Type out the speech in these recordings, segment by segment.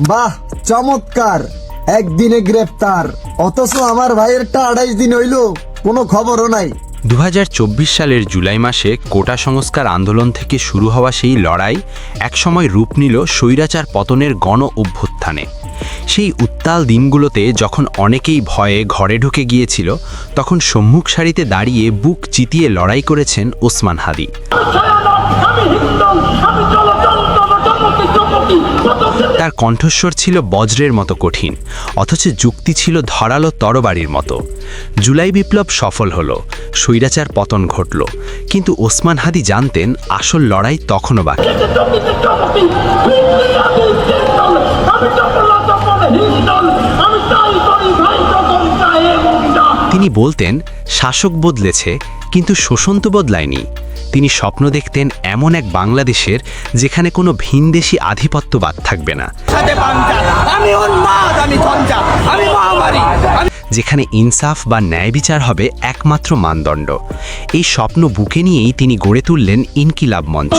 বাহ চমৎকার। একদিনে গ্রেপ্তার। অথচ আমার ভাইয়েরটা আড়াইশ দিন হইল কোনো খবরও নাই। দু হাজার চব্বিশ সালের জুলাই মাসে কোটা সংস্কার আন্দোলন থেকে শুরু হওয়া সেই লড়াই একসময় রূপ নিল স্বৈরাচার পতনের গণ অভ্যুত্থানে। সেই উত্তাল দিনগুলোতে যখন অনেকেই ভয়ে ঘরে ঢুকে গিয়েছিল তখন সম্মুখ সারিতে দাঁড়িয়ে বুক চিতিয়ে লড়াই করেছেন ওসমান হাদি। তার কণ্ঠস্বর ছিল বজ্রের মতো কঠিন, অথচ যুক্তি ছিল ধরালো তরবারির মতো। জুলাই বিপ্লব সফল হল, স্বৈরাচার পতন ঘটল, কিন্তু ওসমান হাদি জানতেন আসল লড়াই তখনও বাকি। তিনি বলতেন, শাসক বদলেছে কিন্তু শোষণ তো বদলায়নি। তিনি স্বপ্ন দেখতেন এমন এক বাংলাদেশের যেখানে কোনো ভিনদেশি আধিপত্যবাদ থাকবে না। যেখানে ইনসাফ বা ন্যায় বিচার হবে একমাত্র মানদণ্ড। এই স্বপ্ন বুকে নিয়েই তিনি গড়ে তুললেন ইনকিলাব মঞ্চ।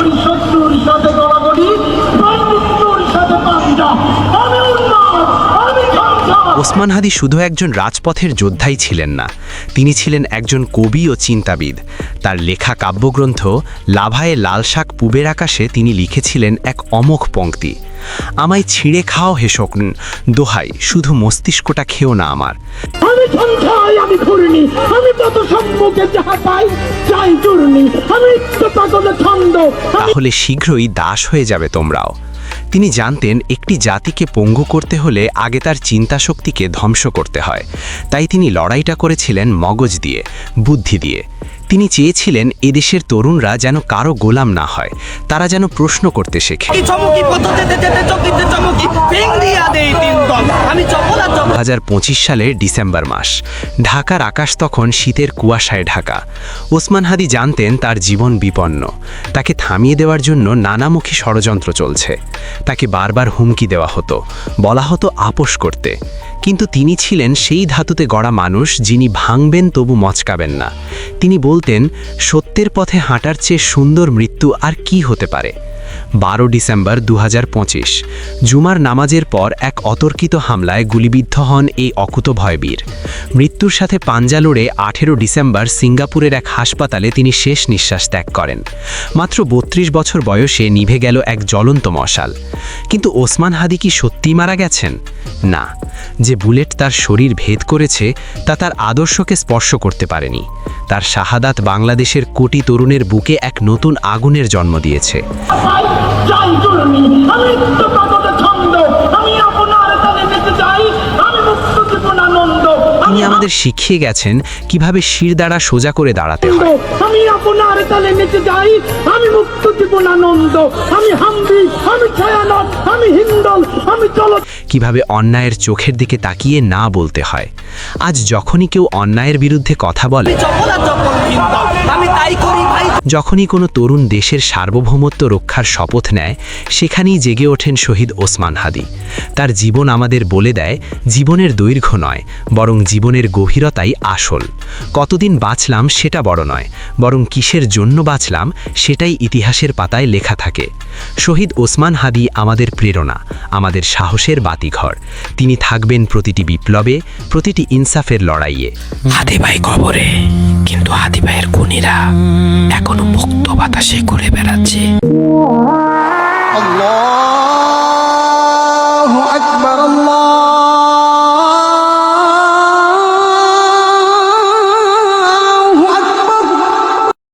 ওসমান হাদি শুধু একজন রাজপথের যোদ্ধাই ছিলেন না তিনি ছিলেন একজন কবি ও চিন্তাবিদ। তার লেখা কাব্যগ্রন্থ লাভায়ে লাল শাক পুবের আকাশে তিনি লিখেছিলেন এক অমোঘ পংক্তি আমায় ছিঁড়ে খাও হে শকুন দোহাই শুধু মস্তিষ্কটা খেও না আমার। আমি ঘুরনি আমি তত সম্মুখে যাহা পাই চাই চূর্ণি আমি পাগলে ছন্দ তাহলে শীঘ্রই দাস হয়ে যাবে তোমরাও। তিনি জানতেন একটি জাতিকে পঙ্গু করতে হলে আগে তার চিন্তাশক্তিকে ধ্বংস করতে হয়। তাই তিনি লড়াইটা করেছিলেন মগজ দিয়ে, বুদ্ধি দিয়ে। তিনি চেয়েছিলেন এদেশের তরুণরা যেন কারও গোলাম না হয়, তারা যেন প্রশ্ন করতে শেখে। আমি সালের ডিসেম্বর মাস। ঢাকার আকাশ তখন শীতের কুয়াশায় ঢাকা। ওসমান হাদি জানতেন তার জীবন বিপন্ন। তাকে থামিয়ে দেওয়ার জন্য নানামুখী ষড়যন্ত্র চলছে। তাকে বারবার হুমকি দেওয়া হতো, বলা হতো আপোষ করতে। কিন্তু তিনি ছিলেন সেই ধাতুতে গড়া মানুষ যিনি ভাঙবেন তবু মচকাবেন না। তিনি বলতেন, সত্যের পথে হাঁটার চেয়ে সুন্দর মৃত্যু আর কি হতে পারে? বারো ডিসেম্বর দু হাজার পঁচিশ। জুমার নামাজের পর এক অতর্কিত হামলায় গুলিবিদ্ধ হন এই অকুত ভয়বীর। মৃত্যুর সাথে পাঞ্জা লড়ে আঠেরো ডিসেম্বর সিঙ্গাপুরের এক হাসপাতালে তিনি শেষ নিঃশ্বাস ত্যাগ করেন। মাত্র বত্রিশ বছর বয়সে নিভে গেল এক জ্বলন্ত মশাল। কিন্তু ওসমান হাদি কি সত্যিই মারা গেছেন? না, যে বুলেট তার শরীর ভেদ করেছে তা তার আদর্শকে স্পর্শ করতে পারেনি। তার শাহাদাত বাংলাদেশের কোটি তরুণের বুকে এক নতুন আগুনের জন্ম দিয়েছে। তিনি আমাদের শিখিয়ে গেছেন কীভাবে শিরদাঁড়া সোজা করে দাঁড়াতে হয়। আমি আপনার তালে নেচে যাই, আমি মুক্ত জীবন আনন্দ আমি হাম্বি কীভাবে অন্যায়ের চোখের দিকে তাকিয়ে না বলতে হয়। আজ যখনই কেউ অন্যায়ের বিরুদ্ধে কথা বলে, আমি তাই যখনই কোনো তরুণ দেশের সার্বভৌমত্ব রক্ষার শপথ নেয়, সেখানেই জেগে ওঠেন শহীদ ওসমান হাদি। তার জীবন আমাদের বলে দেয়, জীবনের দৈর্ঘ্য নয়, বরং জীবনের গভীরতাই আসল। কতদিন বাঁচলাম সেটা বড় নয়, বরং কিসের জন্য বাঁচলাম সেটাই ইতিহাসের পাতায় লেখা থাকে। শহীদ ওসমান হাদি আমাদের প্রেরণা, আমাদের সাহসের বাতিঘর। তিনি থাকবেন প্রতিটি বিপ্লবে, প্রতিটি ইনসাফের লড়াইয়ে। হাতি ভাই কবরে, কিন্তু হাতি ভাইয়ের খুনিরা এখনও এখনও মুক্ত বাতাসে ঘুরে বেড়াচ্ছে। আল্লাহু আকবার আল্লাহ